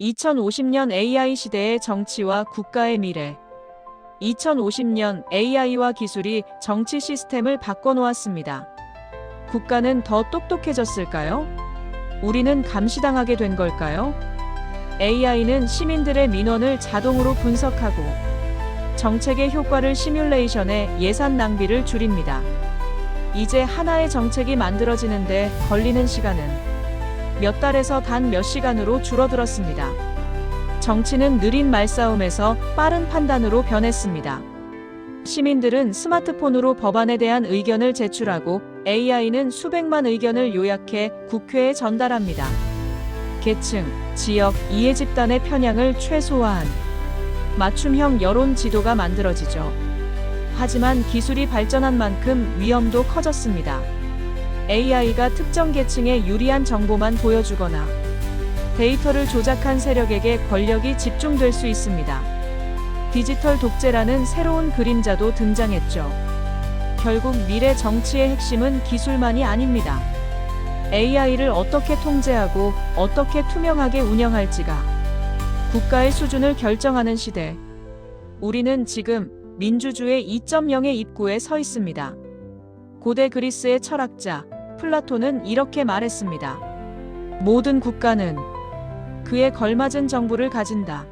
2050년 AI 시대의 정치와 국가의 미래. 2050년 AI와 기술이 정치 시스템을 바꿔놓았습니다. 국가는 더 똑똑해졌을까요? 우리는 감시당하게 된 걸까요? AI는 시민들의 민원을 자동으로 분석하고 정책의 효과를 시뮬레이션해 예산 낭비를 줄입니다. 이제 하나의 정책이 만들어지는데 걸리는 시간은 몇 달에서 단 몇 시간으로 줄어들었습니다. 정치는 느린 말싸움에서 빠른 판단으로 변했습니다. 시민들은 스마트폰으로 법안에 대한 의견을 제출하고 AI는 수백만 의견을 요약해 국회에 전달합니다. 계층, 지역, 이해 집단의 편향을 최소화한 맞춤형 여론 지도가 만들어지죠. 하지만 기술이 발전한 만큼 위험도 커졌습니다. AI가 특정 계층에 유리한 정보만 보여주거나 데이터를 조작한 세력에게 권력이 집중될 수 있습니다. 디지털 독재라는 새로운 그림자도 등장했죠. 결국 미래 정치의 핵심은 기술만이 아닙니다. AI를 어떻게 통제하고 어떻게 투명하게 운영할지가 국가의 수준을 결정하는 시대. 우리는 지금 민주주의 2.0의 입구에 서 있습니다. 고대 그리스의 철학자 플라톤은 이렇게 말했습니다. 모든 국가는 그에 걸맞은 정부를 가진다.